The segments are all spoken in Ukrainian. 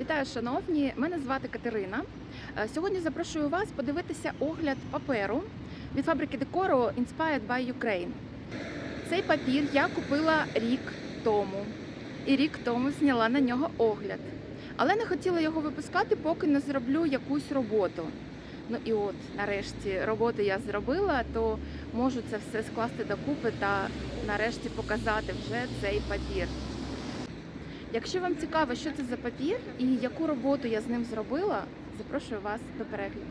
Вітаю, шановні! Мене звати Катерина. Е, Сьогодні запрошую вас подивитися огляд паперу від фабрики декору Inspired by Ukraine. Цей папір я купила рік тому, і рік тому зняла на нього огляд. Але не хотіла його випускати, поки не зроблю якусь роботу. Ну і от, нарешті, роботу я зробила, то можу це все скласти докупи та нарешті показати вже цей папір. Якщо вам цікаво, що це за папір і яку роботу я з ним зробила, запрошую вас до перегляду.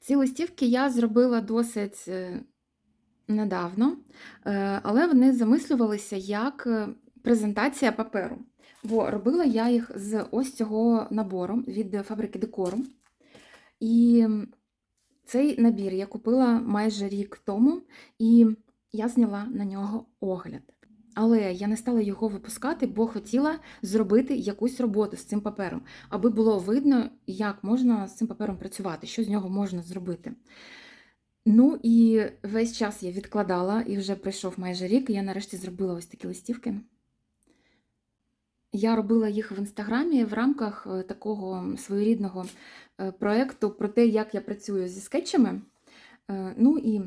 Ці листівки я зробила досить е, недавно, е, але вони замислювалися як е, презентація паперу. Бо робила я їх з ось цього набору від фабрики декору. І цей набір я купила майже рік тому, і я зняла на нього огляд. Але я не стала його випускати, бо хотіла зробити якусь роботу з цим папером, аби було видно, як можна з цим папером працювати, що з нього можна зробити. Ну і весь час я відкладала, і вже пройшов майже рік, і я нарешті зробила ось такі листівки. Я робила їх в інстаграмі в рамках е, такого своєрідного е, проєкту про те, як я працюю зі скетчами. Е, Ну і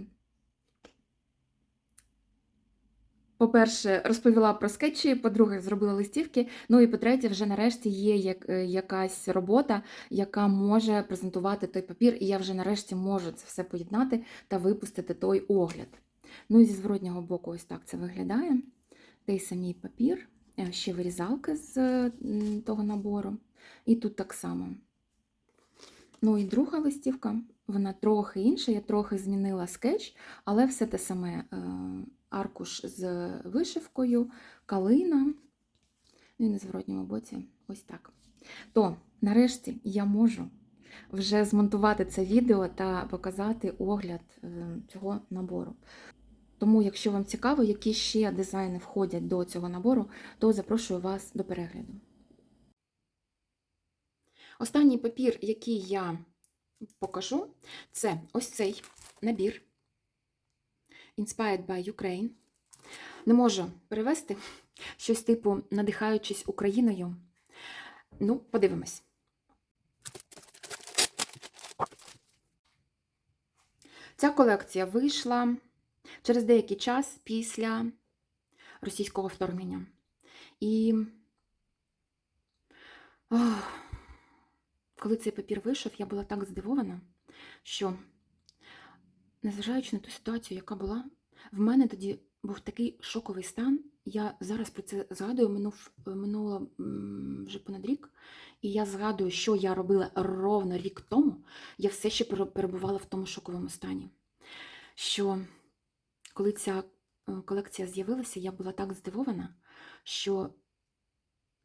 по-перше, розповіла про скетчі, по-друге, зробила листівки. Ну і по-третє, вже нарешті є як, е, якась робота, яка може презентувати той папір, і я вже нарешті можу це все поєднати та випустити той огляд. Ну і зі зворотнього боку, ось так це виглядає. Той самий папір, е, ще вирізалки з того набору. І тут так само. Ну і друга листівка, вона трохи інша, я трохи змінила скетч, але все те саме е, аркуш з вишивкою, калина. Ну і на зворотньому боці ось так. То, нарешті, я можу вже змонтувати це відео та показати огляд е, цього набору. Тому, якщо вам цікаво, які ще дизайни входять до цього набору, то запрошую вас до перегляду. Останній папір, який я покажу, це ось цей набір Inspired by Ukraine. Не можу перевести щось типу надихаючись Україною. Ну, подивимось. Ця колекція вийшла через деякий час після російського вторгнення. І ох, коли цей папір вийшов, я була так здивована, що, незважаючи на ту ситуацію, яка була, в мене тоді був такий шоковий стан. Я зараз про це згадую, минув, минуло вже понад рік, і я згадую, що я робила ровно рік тому, я все ще перебувала в тому шоковому стані. Що коли ця е, колекція з'явилася, я була так здивована, що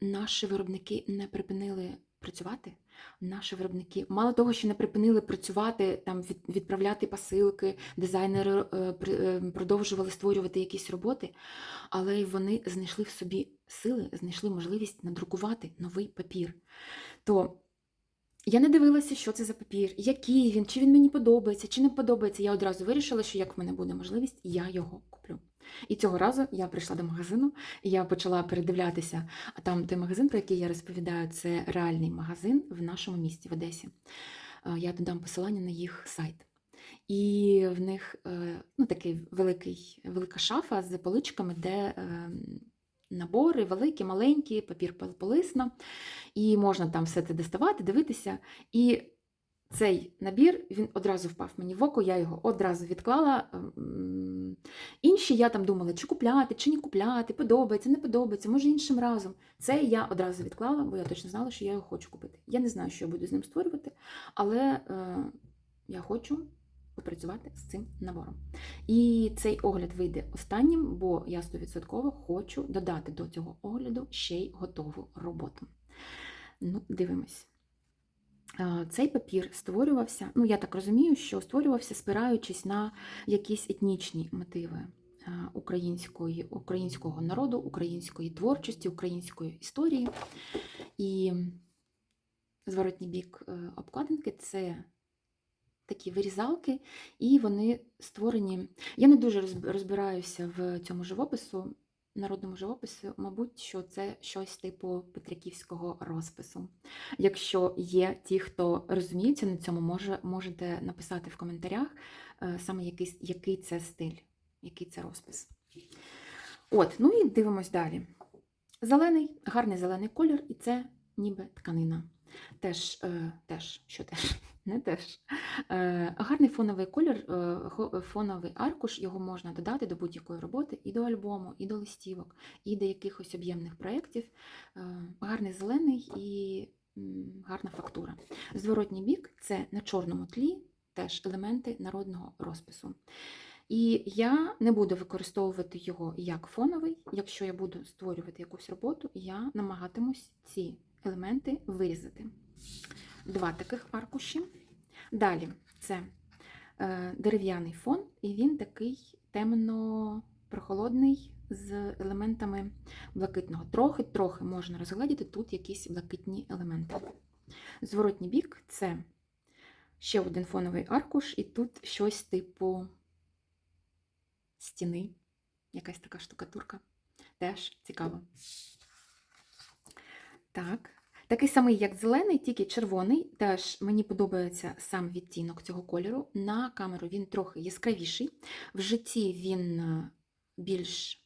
наші виробники не припинили працювати. Наші виробники, мало того, що не припинили працювати, там від, відправляти посилки, дизайнери е, е, продовжували створювати якісь роботи, але й вони знайшли в собі сили, знайшли можливість надрукувати новий папір. То я не дивилася, що це за папір, який він, чи він мені подобається, чи не подобається. Я одразу вирішила, що як в мене буде можливість, я його. І цього разу я прийшла до магазину, і я почала передивлятися. А там той магазин, про який я розповідаю, це реальний магазин в нашому місті, в Одесі. Е, Я додам посилання на їх сайт. І в них е, ну, такий великий, велика шафа з поличками, де е, набори великі, маленькі, папір полисна. І можна там все це доставати, дивитися. І цей набір він одразу впав мені в око, я його одразу відклала. Інші я там думала, чи купляти, чи не купляти, подобається, не подобається, може іншим разом. Це я одразу відклала, бо я точно знала, що я його хочу купити. Я не знаю, що я буду з ним створювати, але е, я хочу попрацювати з цим набором. І цей огляд вийде останнім, бо я 100% хочу додати до цього огляду ще й готову роботу. Ну, дивимось. Е, Цей папір створювався, ну я так розумію, що створювався спираючись на якісь етнічні мотиви е, української, українського народу, української творчості, української історії. І зворотній бік е, обкладинки це такі вирізалки, і вони створені. Я не дуже розбираюся в цьому живопису. Народному живопису, мабуть, що це щось типу Петриківського розпису. Якщо є ті, хто розуміється на цьому, може, можете написати в коментарях е, саме який, який це стиль, який це розпис. От, ну і дивимось далі. Зелений, гарний зелений колір, і це ніби тканина. Теж, е, теж, що теж, не теж. Е, гарний фоновий колір, е, фоновий аркуш, його можна додати до будь-якої роботи, і до альбому, і до листівок, і до якихось об'ємних проєктів. Гарний зелений і гарна фактура. Зворотній бік це на чорному тлі, теж елементи народного розпису. І я не буду використовувати його як фоновий. Якщо я буду створювати якусь роботу, я намагатимусь ці елементи вирізати. Два таких аркуші. Далі це е, дерев'яний фон, і він такий темно-прохолодний з елементами блакитного. Трохи-трохи можна розгледіти тут якісь блакитні елементи. Зворотній бік це ще один фоновий аркуш, і тут щось типу стіни, якась така штукатурка. Теж цікаво. Так. Такий самий, як зелений, тільки червоний. Теж мені подобається сам відтінок цього кольору. На камеру він трохи яскравіший. В житті він е, більш,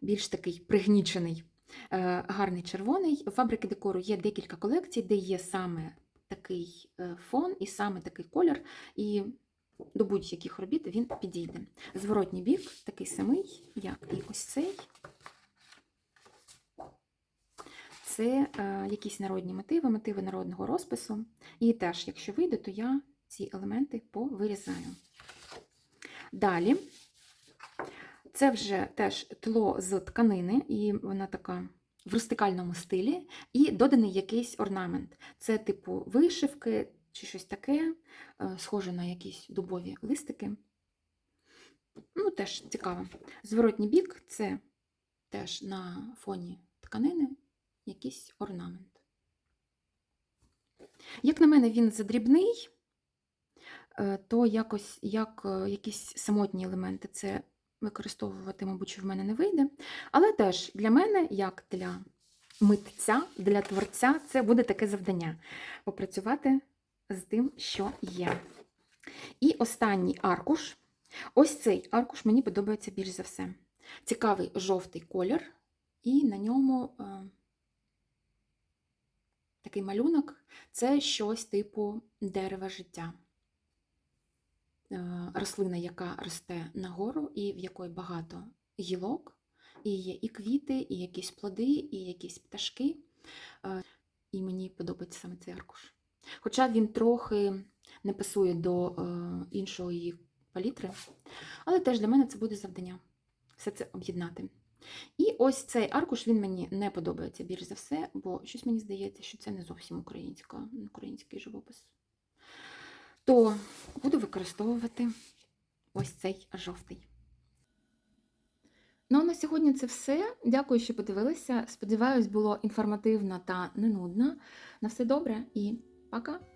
більш такий пригнічений, Е, гарний червоний. У фабрики декору є декілька колекцій, де є саме такий е, фон і саме такий колір. І до будь-яких робіт він підійде. Зворотній бік такий самий, як і ось цей. Це е, якісь народні мотиви, мотиви народного розпису. І теж, якщо вийде, то я ці елементи повирізаю. Далі, це вже теж тло з тканини, і вона така в рустикальному стилі, і доданий якийсь орнамент. Це типу вишивки чи щось таке, е, схоже на якісь дубові листики. Ну, теж цікаво. Зворотній бік це теж на фоні тканини якийсь орнамент. Як на мене, він задрібний, е, то якось як е, якісь самотні елементи це використовувати, мабуть, в мене не вийде. Але теж для мене, як для митця, для творця, це буде таке завдання попрацювати з тим, що є. І останній аркуш. Ось цей аркуш мені подобається більш за все. Цікавий жовтий колір, і на ньому е, такий малюнок це щось типу дерева життя. Е, рослина, яка росте нагору, і в якої багато гілок, і є і квіти, і якісь плоди, і якісь пташки. Е, І мені подобається саме цей аркуш. Хоча він трохи не пасує до е, іншої палітри, але теж для мене це буде завдання все це об'єднати. І ось цей аркуш він мені не подобається більш за все, бо щось мені здається, що це не зовсім українська, український живопис. То буду використовувати ось цей жовтий. Ну, а на сьогодні це все. Дякую, що подивилися. Сподіваюсь, було інформативно та не нудно. На все добре і пока!